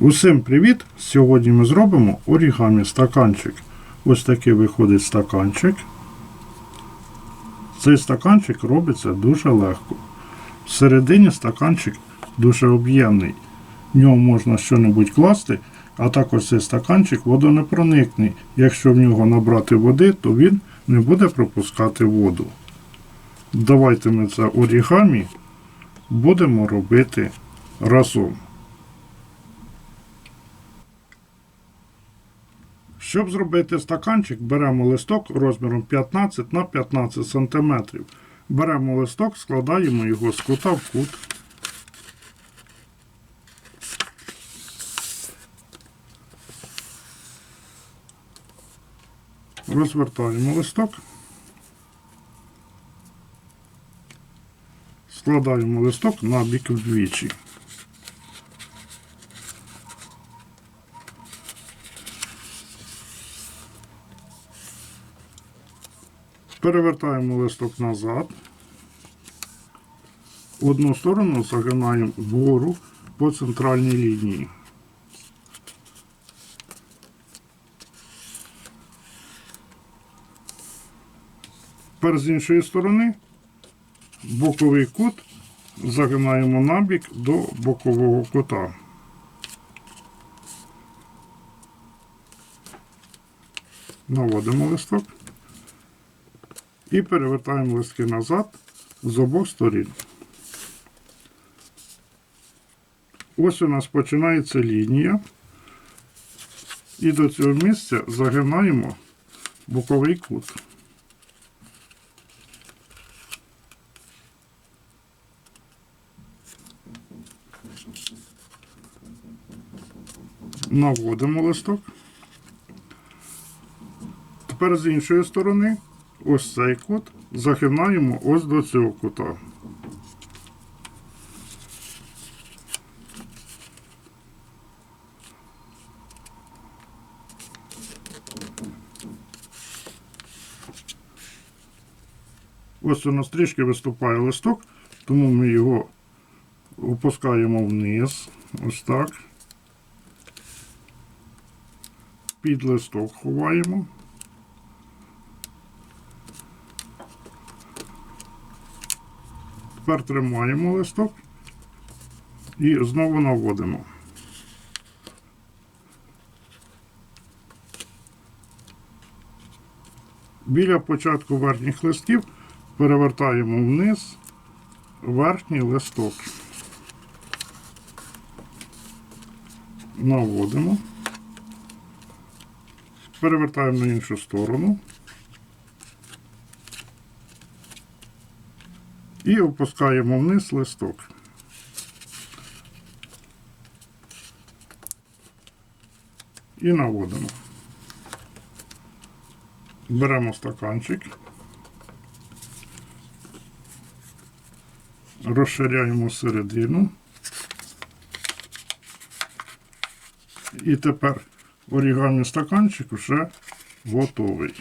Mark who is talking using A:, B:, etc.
A: Усім привіт! Сьогодні ми зробимо орігамі стаканчик. Ось такий виходить стаканчик. Цей стаканчик робиться дуже легко. Всередині стаканчик дуже об'ємний. В нього можна щось класти, а також цей стаканчик водонепроникний. Якщо в нього набрати води, то він не буде пропускати воду. Давайте ми це орігамі будемо робити разом. Щоб зробити стаканчик, беремо листок розміром 15 на 15 см. Беремо листок, складаємо його з кута в кут. Розвертаємо листок. Складаємо листок на бік вдвічі. Перевертаємо листок назад. Одну сторону загинаємо вгору по центральній лінії. Тепер з іншої сторони боковий кут загинаємо набік до бокового кута. Наводимо листок і перевертаємо листки назад з обох сторін. Ось у нас починається лінія. І до цього місця загинаємо боковий кут. Наводимо листок. Тепер з іншої сторони ось цей кут загинаємо ось до цього кута. Ось у нас трішки виступає листок, тому ми його опускаємо вниз. Ось так. Під листок ховаємо. Тепер тримаємо листок і знову наводимо. Біля початку верхніх листів перевертаємо вниз верхній листок. Наводимо. Перевертаємо на іншу сторону. І опускаємо вниз листок. І наводимо. Беремо стаканчик. Розширяємо середину. І тепер орігамі стаканчик вже готовий.